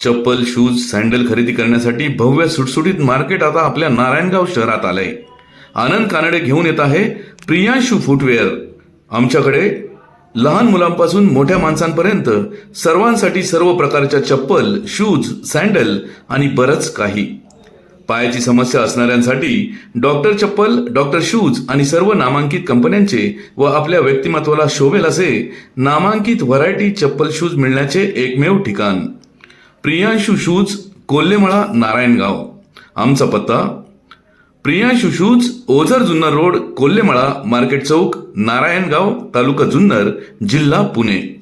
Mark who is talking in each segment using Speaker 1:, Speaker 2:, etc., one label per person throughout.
Speaker 1: चप्पल shoes sandal खरेदी करण्यासाठी भव्य सुटसुटीत मार्केट आता आपल्या नारायणगाव शहरात आलंय. आनंद कानडे घेऊन येत आहे प्रियांशू फुटवेअर आमच्याकडे लहान मुलांपासून मोठ्या माणसांपर्यंत सर्वांसाठी सर्व प्रकारच्या चप्पल शूज सँडल आणि बरंच काही. पायाची समस्या असणाऱ्यांसाठी डॉक्टर चप्पल डॉक्टर शूज आणि सर्व नामांकित कंपन्यांचे व आपल्या व्यक्तिमत्वाला शोभेल असे नामांकित व्हरायटी चप्पल शूज मिळण्याचे एकमेव ठिकाण. प्रियांशु शूज कोल्हेमळा नारायणगाव. आमचा पत्ता Priyanshu shoes Ojhar Junnar road Kolhemala market चौक नारायणगाव तालुका जुन्नर जिल्हा पुणे.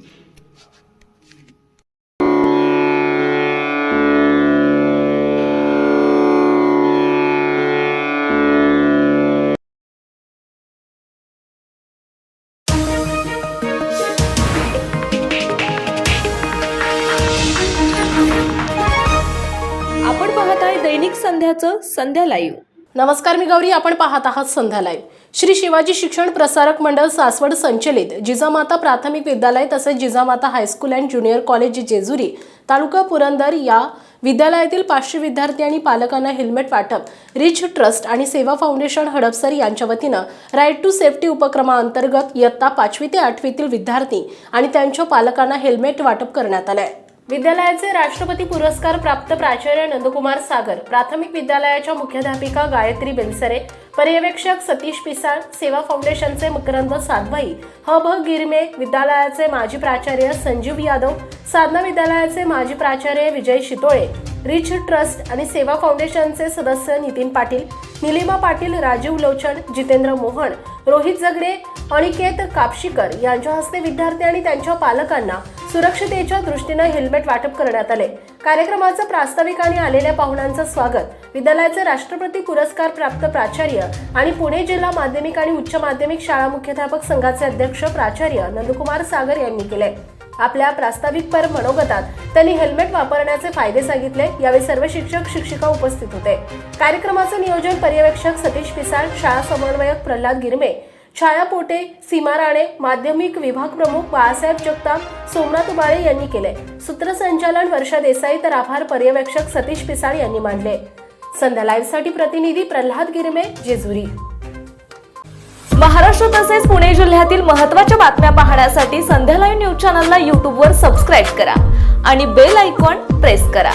Speaker 2: पाहत आहे दैनिक संध्याचं संध्या लाईव्ह
Speaker 3: नमस्कार मी गौरी आपण पाहत आहात संध्या लाईव्ह श्री शिवाजी शिक्षण प्रसारक मंडळ सासवड संचलित जिजामाता प्राथमिक विद्यालय तसेच Jijamata high school and junior college Jejuri तालुका पुरंदर या विद्यालयातील पाचशे विद्यार्थी आणि पालकांना हेल्मेट वाटप रिच ट्रस्ट आणि सेवा फाउंडेशन हडपसर यांच्या वतीनं राईट टू सेफ्टी उपक्रमाअंतर्गत इयत्ता पाचवी ते आठवीतील विद्यार्थी आणि त्यांच्या पालकांना हेल्मेट वाटप करण्यात आलंय. विद्यालयाचे राष्ट्रपती पुरस्कार प्राप्त प्राचार्य नंदकुमार सागर प्राथमिक विद्यालयाच्या मुख्याध्यापिका गायत्री बेलसरे पर्यवेक्षक सतीश पिसाळ सेवा फाउंडेशनचे मकरंद सातभाई ह भ गिरमे विद्यालयाचे माजी प्राचार्य संजीव यादव साधना विद्यालयाचे माजी प्राचार्य विजय शितोळे रिच ट्रस्ट आणि सेवा फाउंडेशनचे सदस्य नितीन पाटील निलिमा पाटील राजीव लोचन जितेंद्र मोहन रोहित जगडे अनिकेत कापशीकर यांच्या हस्ते विद्यार्थी आणि त्यांच्या पालकांना सुरक्षतेच्या दृष्टीनं हेल्मेट वाटप करण्यात आले. कार्यक्रमाचं प्रास्ताविक आणि आलेल्या पाहुण्यांचं स्वागत. विद्यालयाचे राष्ट्रपती पुरस्कार प्राप्त प्राचार्य आणि पुणे जिल्हा माध्यमिक आणि उच्च माध्यमिक शाळा मुख्याध्यापक संघाचे अध्यक्ष प्राचार्य नंदकुमार सागर यांनी केले. आपल्या प्रास्ताविक पर मनोगतात त्यांनी हेल्मेट वापरण्याचे फायदे सांगितले यावेळी सर्व शिक्षक शिक्षिका उपस्थित होते. कार्यक्रमाचं नियोजन पर्यवेक्षक सतीश पिसाळ शाळा समन्वयक प्रल्हाद गिरमे छाया पोटे सीमा राणे माध्यमिक विभाग प्रमुख बाळासाहेब जगताप सोमनाथ उबाळे यांनी केले. सूत्रसंचालन वर्षा देसाई तर आभार पर्यवेक्षक सतीश पिसाळ यांनी मांडले. संध्या लाईव्हसाठी प्रतिनिधी प्रल्हाद गिरमे जेजुरी.
Speaker 2: महाराष्ट्र तसेच पुणे जिल्ह्यातील महत्त्वाच्या बातम्या पाहण्यासाठी संध्या लाईव्ह न्यूज चॅनलला यूट्यूबवर सबस्क्राईब करा आणि बेल आयकॉन प्रेस करा.